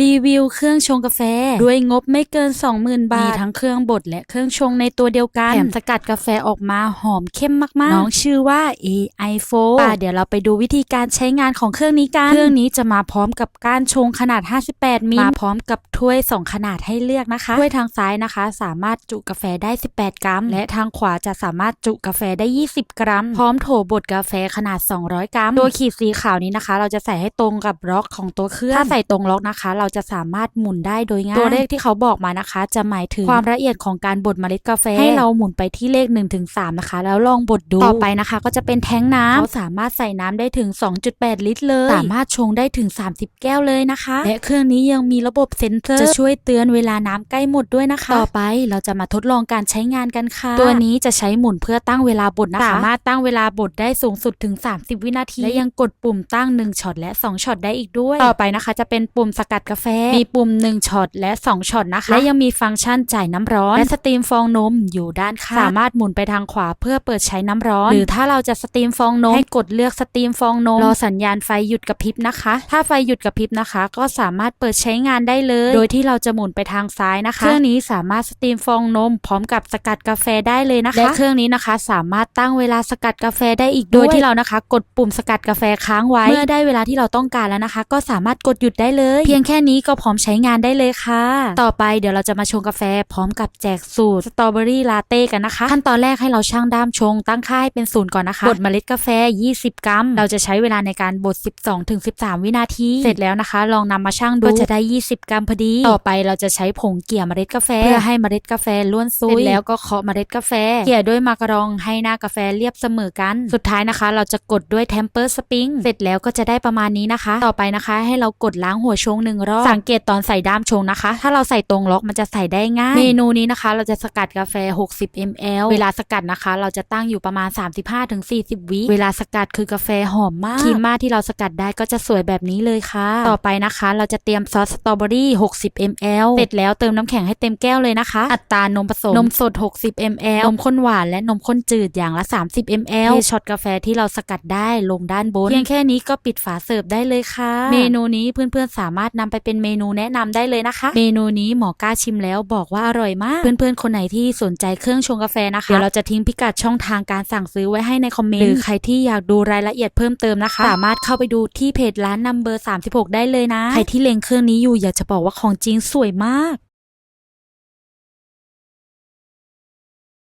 รีวิวเครื่องชงกาแฟ ด้วยงบไม่เกิน 20,000 บาท มีทั้งเครื่องบดและเครื่องชงในตัวเดียวกัน แถมสกัดกาแฟออกมาหอมเข้มมาก ๆ น้องชื่อว่า AI 4ป่ะเดี๋ยวเราไปดูวิธีการใช้งานของเครื่องนี้กัน เครื่องนี้จะมาพร้อมกับก้านชงขนาด 58 มิล มาพร้อมกับถ้วย 2 ขนาดให้เลือกนะคะ ถ้วยทางซ้ายนะคะ สามารถจุกาแฟได้ 18 กรัม และทางขวาจะสามารถจุกาแฟได้ 20 กรัม พร้อมโถบดกาแฟขนาด 200 กรัม ตัวขีดสีขาวนี้นะคะ เราจะใส่ให้ตรงกับล็อกของตัวเครื่อง ถ้าใส่ตรงล็อกนะคะเราจะสามารถหมุนได้โดยง่าย ตัวเลขที่เขาบอกมานะคะ จะหมายถึงความละเอียดของการบดเมล็ดกาแฟ ให้เราหมุนไปที่เลข1-3นะคะ แล้วลองบดดู ต่อไปนะคะ ก็จะเป็นแท้งน้ำเขาสามารถใส่น้ำได้ถึง 2.8 ลิตรเลย สามารถชงได้ถึง 30 แก้วเลยนะคะ และเครื่องนี้ยังมีระบบเซ็นเซอร์จะช่วยเตือนเวลาน้ำใกล้หมดด้วยนะคะ ต่อไปเราจะมาทดลองการใช้งานกันค่ะ ตัวนี้จะใช้หมุนเพื่อตั้งเวลาบดนะคะสามารถตั้งเวลาบดได้สูงสุดถึง 30 วินาที และยังกดปุ่มตั้ง1ช็อตและ 2ช็อตได้อีกด้วย ต่อไปนะคะ จะเป็นปุ่มสกัดกาแฟ มีปุ่ม 1ช็อตและ 2ช็อตนะคะ และยังมีฟังก์ชันจ่ายน้ำร้อน และสตรีมฟองนมอยู่ด้านข้างสามารถหมุนไปทางขวาเพื่อเปิดใช้น้ำร้อน หรือถ้าเราจะสตรีมฟองนมให้กดเลือกสตรีมฟองนมรอสัญญาณไฟหยุดกระพริบนะคะ ถ้าไฟหยุดกระพริบนะคะ ก็สามารถเปิดใช้งานได้เลย โดยที่เราจะหมุนไปทางซ้ายนะคะ เครื่องนี้สามารถสตรีมฟองนม พร้อมกับสกัดกาแฟได้เลยนะคะและเครื่องนี้นะคะ สามารถตั้งเวลาสกัดกาแฟได้อีกด้วยโดยที่เรานะคะ กดปุ่มสกัดกาแฟค้างไว้เมื่อได้เวลาที่เราต้องการแล้วนะคะ ก็สามารถกดหยุดได้เลย เพียงแค่นี้ก็พร้อมใช้งานได้เลยค่ะ ต่อไปเดี๋ยวเราจะมาชงกาแฟพร้อมกับแจกสูตรสตรอเบอรี่ลาเต้กันนะคะ ขั้นตอนแรกให้เราชั่งด้ามชง ตั้งค่าให้เป็นศูนย์ก่อนนะคะบดเมล็ดกาแฟ 20 กรัม เราจะใช้เวลาในการบด 12-13 วินาที เสร็จแล้วนะคะ ลองนำมาชั่งดูก็จะได้ 20 กรัมพอดี ต่อไปเราจะใช้ผงเกี่ยเมล็ดกาแฟเพื่อให้เมล็ดกาแฟล้วนซุยเสร็จแล้วก็เคาะเมล็ดกาแฟ เกี่ยด้วยมากรองให้หน้ากาแฟเรียบเสมอกัน สุดท้ายนะคะ เราจะกดด้วยเทมเปอร์สปริงเสร็จแล้วก็จะได้ประมาณนี้นะคะ ต่อไปนะคะ ให้เรากดล้างหัวชงหนึ่งรอบสังเกตตอนใส่ด้ามชงนะคะ ถ้าเราใส่ตรงล็อกมันจะใส่ได้ง่าย เมนูนี้นะคะ เราจะสกัดกาแฟ 60 ml เวลาสกัดนะคะ เราจะตั้งอยู่ประมาณ 35-40 วิเวลาสกัดคือกาแฟหอมมากครีมมาที่เราสกัดได้ก็จะสวยแบบนี้เลยค่ะ ต่อไปนะคะ เราจะเตรียมซอสสตรอเบอรี่ 60 ml เสร็จแล้วเติมน้ำแข็งให้เต็มแก้วเลยนะคะ อัตรานมผสมนมสด 60 ml นมข้นหวานและนมข้นจืดอย่างละ 30 ml เทช็อตกาแฟที่เราสกัดได้ลงด้านบน เพียงแค่นี้ก็ปิดฝาเสิร์ฟได้เลยค่ะ เมนูนี้เพื่อนๆสามารถนำไปเป็นเมนูแนะนำได้เลยนะคะ เมนูนี้หมอกล้าชิมแล้วบอกว่าอร่อยมาก เพื่อนๆ คนไหนที่สนใจเครื่องชงกาแฟนะคะ เดี๋ยวเราจะทิ้งพิกัดช่องทางการสั่งซื้อไว้ให้ในคอมเมนต์ หรือใครที่อยากดูรายละเอียดเพิ่มเติมนะคะ สามารถเข้าไปดูที่เพจร้านนัมเบอร์36 ได้เลยนะ ใครที่เล็งเครื่องนี้อยู่อยากจะบอกว่าของจริงสวยมาก